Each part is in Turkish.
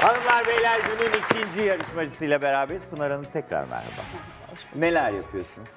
Hanımlar beyler günün ikinci yarışmacısıyla beraberiz. Pınar Hanım tekrar merhaba. Neler yapıyorsunuz?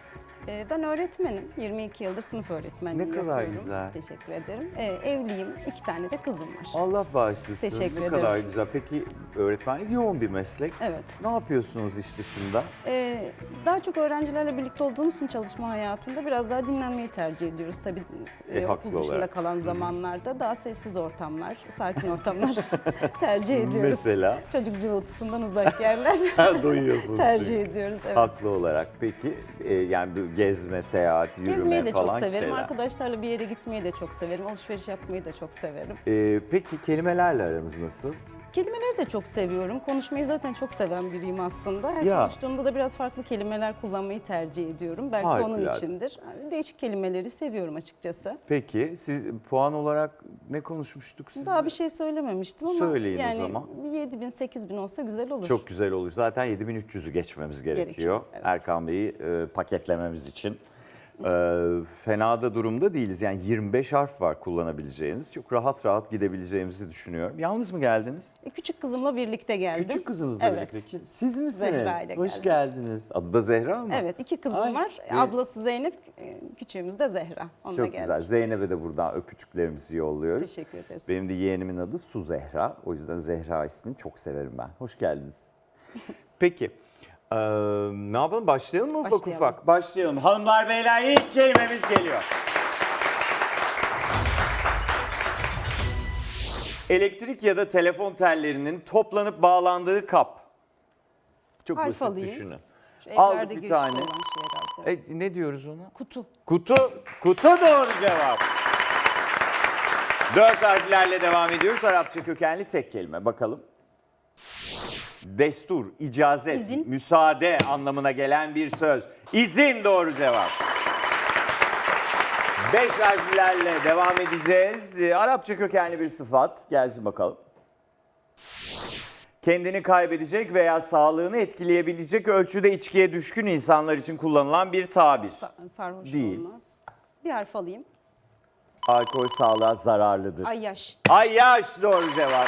Ee, Ben öğretmenim. 22 yıldır sınıf öğretmenliği Ne kadar yapıyorum. güzel. Teşekkür ederim. Ee, evliyim. İki tane de kızım var. Allah bağışlasın. Teşekkür ne ederim. kadar güzel. Peki öğretmenlik yoğun bir meslek. Evet. Ne yapıyorsunuz iş dışında? Ee, daha çok öğrencilerle birlikte olduğumuz için çalışma hayatında biraz daha dinlenmeyi tercih ediyoruz. Tabii E, e, haklı okul dışında olarak. kalan zamanlarda daha sessiz ortamlar, sakin ortamlar tercih ediyoruz. Mesela? Çocuk cıvıltısından uzak yerler Duyuyorsunuz. tercih ediyoruz. Evet. Haklı olarak. Peki e, yani bu gezme, seyahat, yürüme Gezmeyi de çok falan severim. şeyler. Arkadaşlarla bir yere gitmeyi de çok severim. Alışveriş yapmayı da çok severim. E, peki kelimelerle aranız nasıl? Kelimeleri de çok seviyorum. Konuşmayı zaten çok seven biriyim aslında. Her Ya. konuştuğumda da biraz farklı kelimeler kullanmayı tercih ediyorum. Belki onun Harikulade. içindir. Değişik kelimeleri seviyorum açıkçası. Peki siz puan olarak ne konuşmuştuk siz? Daha bir şey söylememiştim ama Söyleyin o yani zaman. bir 7 bin, 8 bin olsa güzel olur. Çok güzel olur. Zaten 7300'ü geçmemiz gerekiyor. Gerekiyor, evet. Erkan Bey'i e, paketlememiz için. E, fena da durumda değiliz. Yani 25 harf var kullanabileceğiniz. Çok rahat rahat gidebileceğimizi düşünüyorum. Yalnız mı geldiniz? E, Küçük kızımla birlikte geldim. Küçük kızınızla evet. birlikte. Kim? Siz misiniz? Zehra ile Hoş geldim. geldiniz. Adı da Zehra mı? Evet iki kızım Ay, var. e, Ablası Zeynep, e, küçüğümüz de Zehra. Onunla Çok geldim. güzel. Zeynep'e de buradan öpücüklerimizi yolluyoruz. Teşekkür ederiz. Benim de yeğenimin adı Su Zehra. O yüzden Zehra ismini çok severim ben. Hoş geldiniz. Peki. eee, ne yapalım? Başlayalım mı ufak Başlayalım. ufak? Başlayalım. Hanımlar beyler ilk kelimemiz geliyor. Elektrik ya da telefon tellerinin toplanıp bağlandığı kap. Çok Harf basit alayım. düşünün. Şu Aldık evlerde bir girişte tane. olan şey herhalde. E, ne diyoruz ona? Kutu. Kutu, kutu doğru cevap. Dört harflerle devam ediyoruz. Arapça kökenli tek kelime. Bakalım. Destur, icazet, İzin. müsaade anlamına gelen bir söz. İzin doğru cevap. Beş harflerle devam edeceğiz. Ee, Arapça kökenli bir sıfat. Gelsin bakalım. Kendini kaybedecek veya sağlığını etkileyebilecek ölçüde içkiye düşkün insanlar için kullanılan bir tabir. Sa- sarhoş Değil. olmaz. Bir harf alayım. Alkol sağlığa zararlıdır. Ayyaş. Ayyaş doğru cevap.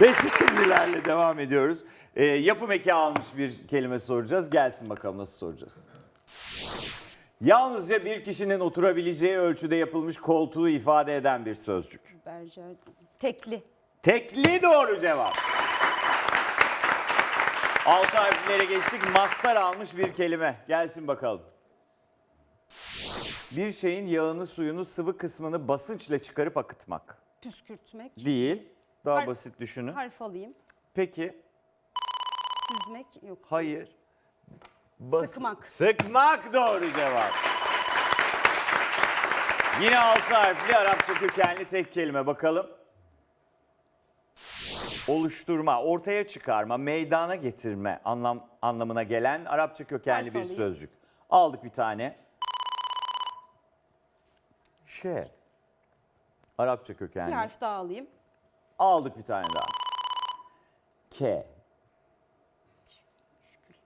Beş ünlülerle devam ediyoruz. Ee, yapım eki almış bir kelime soracağız. Gelsin bakalım nasıl soracağız. Yalnızca bir kişinin oturabileceği ölçüde yapılmış koltuğu ifade eden bir sözcük. Bercer. Tekli. Tekli doğru cevap. Altı harflere geçtik. Mastar almış bir kelime. Gelsin bakalım. Bir şeyin yağını, suyunu, sıvı kısmını basınçla çıkarıp akıtmak. Püskürtmek. Değil. Daha Harf- basit düşünün. Harf alayım. Peki. Süzmek yok. Hayır. Bas- Sıkmak. Sıkmak doğru cevap. Yine altı harfli Arapça kökenli tek kelime bakalım. Oluşturma, ortaya çıkarma, meydana getirme anlam anlamına gelen Arapça kökenli Harf bir alayım. sözcük. Aldık bir tane. Ş. Arapça Bir kökenli. harf daha alayım. Aldık bir tane daha. K.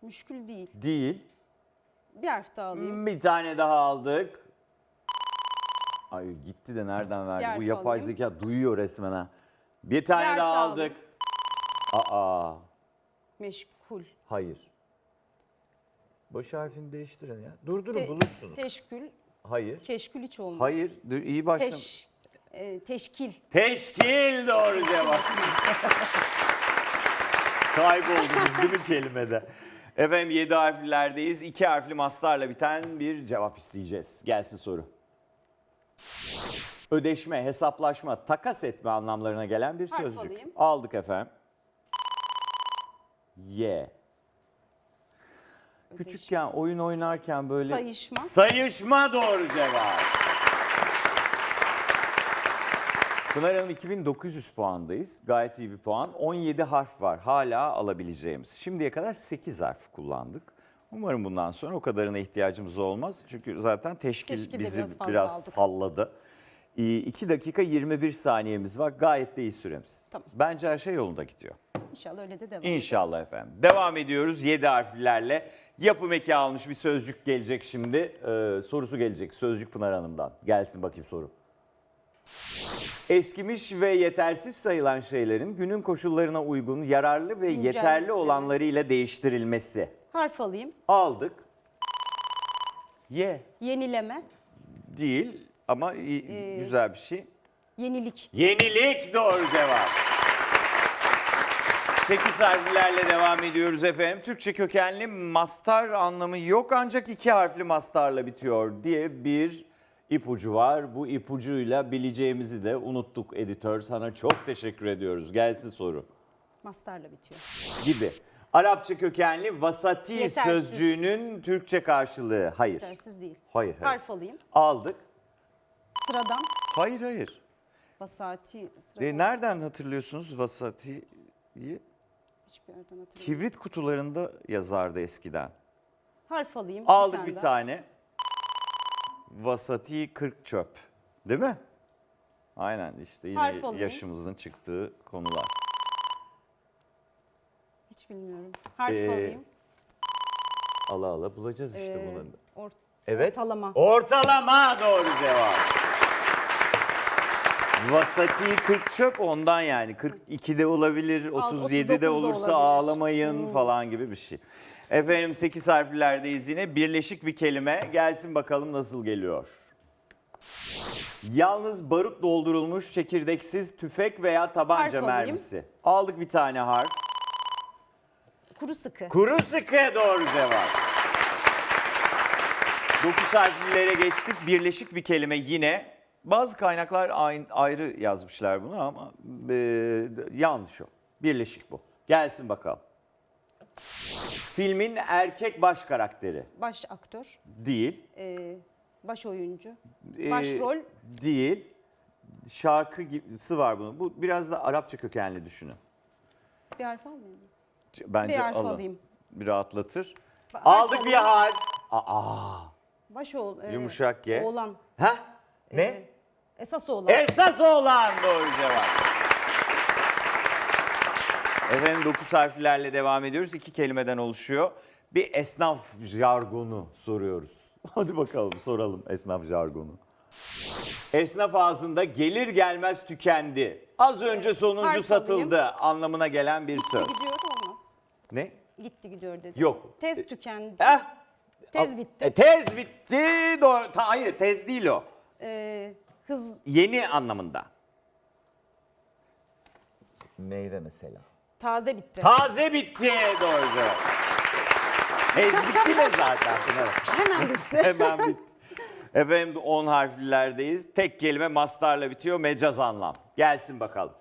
Müşkül değil. Değil. Bir harf daha alayım. Bir tane daha aldık. Ay gitti de nereden verdi? Bu yapay alayım. zeka duyuyor resmen ha. Bir tane Yer daha daha aldık. Aa, Meşgul. hayır. Baş harfini değiştirin ya. Durdurun Te- bulursunuz. Teşkül. hayır. Keşkül hiç olmaz. Hayır. Dur, iyi başla. Teş. E, teşkil. Teşkil doğru cevap. Kayboldunuz değil mi kelimede? Efendim 7 harflerdeyiz. 2 harfli mastarla biten bir cevap isteyeceğiz. Gelsin soru. Ödeşme, hesaplaşma, takas etme anlamlarına gelen bir Harf sözcük. alayım. Aldık efendim. Y. Küçükken oyun oynarken böyle... Sayışma. Sayışma doğru cevap. Pınar Hanım 2900 puandayız. Gayet iyi bir puan. 17 harf var hala alabileceğimiz. Şimdiye kadar 8 harf kullandık. Umarım bundan sonra o kadarına ihtiyacımız olmaz. Çünkü zaten teşkil, Teşkilde bizi biraz biraz, fazla aldık. salladı. 2 dakika 21 saniyemiz var. Gayet de iyi süremiz. Tamam. Bence her şey yolunda gidiyor. İnşallah öyle de devam İnşallah ederiz. efendim. Devam ediyoruz 7 harflerle. Yapım eki almış bir sözcük gelecek şimdi. Ee, sorusu gelecek Sözcük Pınar Hanım'dan. Gelsin bakayım soru. Eskimiş ve yetersiz sayılan şeylerin günün koşullarına uygun, yararlı ve Güncel, yeterli olanlarıyla değiştirilmesi. Harf alayım. Aldık. Ye Yenileme, değil ama iyi- Ee, güzel bir şey. yenilik. Yenilik doğru cevap. 8 harflerle devam ediyoruz efendim. Türkçe kökenli mastar anlamı yok ancak iki harfli mastarla bitiyor diye bir ipucu var. Bu ipucuyla bileceğimizi de unuttuk editör. Sana çok teşekkür ediyoruz. Gelsin soru. Mastarla bitiyor. Gibi. Arapça kökenli vasati Yetersiz. sözcüğünün Türkçe karşılığı. Hayır. Yetersiz değil. Hayır. hayır. Harf alayım. Aldık. Sıradan. Hayır hayır. Vasati. Sıradan. E, nereden hatırlıyorsunuz vasatiyi? Hiçbir yerden hatırlamıyorum. Kibrit kutularında yazardı eskiden. Harf alayım. Aldık bir daha. tane. Vasati 40 çöp. Değil mi? Aynen işte yine Harf alayım. yaşımızın çıktığı konular. Hiç bilmiyorum. Harf Ee, alayım. Ala ala bulacağız işte Ee, bunları. or- Evet. Ortalama. Ortalama doğru cevap. Vasati 40 çöp ondan yani. 42'de olabilir, Al, 37'de 39'da olursa olabilir. ağlamayın falan gibi bir şey. Efendim 8 harflerdeyiz yine. Birleşik bir kelime. Gelsin bakalım nasıl geliyor. Yalnız barut doldurulmuş çekirdeksiz tüfek veya tabanca alayım. mermisi. Aldık bir tane harf. Kuru sıkı. Kuru sıkı doğru cevap. 9 harflilere geçtik. Birleşik bir kelime yine. Bazı kaynaklar ayn- ayrı yazmışlar bunu ama e, yanlış o. Birleşik bu. Gelsin bakalım. Filmin erkek baş karakteri Baş aktör. değil. e, baş oyuncu. e, Başrol. Değil. Şarkısı var bunun. Bu biraz da Arapça kökenli düşünün. Bir harf almayayım. mı? Bence Bir harf alın. alayım. Bir rahatlatır. Harf Aldık bir harf. Aa. Baş oğul. e, Yumuşak G. Oğlan. Ha? Ne? E, esas oğlan. Esas olan doğru cevap. Efendim 9 harflerle devam ediyoruz. İki kelimeden oluşuyor. Bir esnaf jargonu soruyoruz. Hadi bakalım soralım esnaf jargonu. Esnaf ağzında gelir gelmez tükendi. Az önce sonuncu harf satıldı anlamına gelen bir söz. Gitti gidiyor olmaz. Ne? Gitti gidiyor dedi. Yok. Tez tükendi. Eh, Tez bitti. e, tez bitti. Doğru. Ta- hayır tez değil o. E, hız Yeni anlamında. Meyve mesela. Taze bitti. Taze bitti doğru. Tez bitti de zaten. Hemen bitti. Hemen bitti. Efendim 10 harflerdeyiz. Tek kelime mastarla bitiyor mecaz anlam. Gelsin bakalım.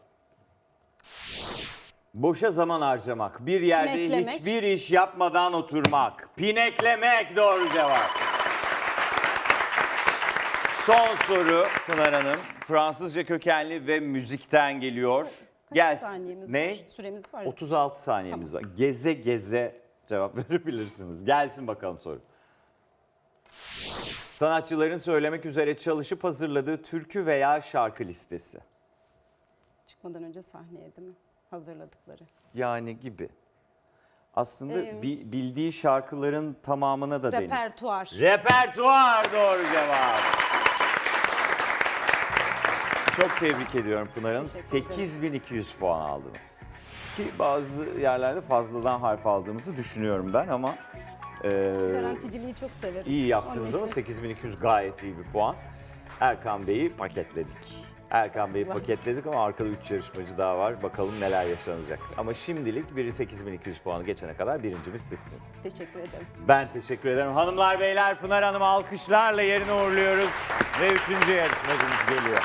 Boşa zaman harcamak, bir yerde Pineklemek. hiçbir iş yapmadan oturmak. Pineklemek doğru cevap. Son soru Pınar Hanım. Fransızca kökenli ve müzikten geliyor. Kaç Gelsin. saniyemiz ne? var? Süremiz var. 36 saniyemiz var. Geze geze cevap verebilirsiniz. Gelsin bakalım soru. Sanatçıların söylemek üzere çalışıp hazırladığı türkü veya şarkı listesi. Çıkmadan önce sahneye değil mi? Hazırladıkları. Yani gibi. Aslında Ee, bi- bildiği şarkıların tamamına da denir. Repertuar. Repertuar doğru cevap. Çok tebrik ediyorum Pınar Hanım. Teşekkür ederim. 8200 puan aldınız. Ki bazı yerlerde fazladan harf aldığımızı düşünüyorum ben ama e, Garanticiliği çok severim. iyi yaptınız Onun ama için 8200 gayet iyi bir puan. Erkan Bey'i paketledik. Erkan Bey'i paketledik ama arkada 3 yarışmacı daha var. Bakalım neler yaşanacak. Ama şimdilik biri 8200 puanı geçene kadar birincimiz sizsiniz. Teşekkür ederim. Ben teşekkür ederim. Hanımlar beyler Pınar Hanım'ı alkışlarla yerine uğurluyoruz. Ve üçüncü yarışmacımız geliyor.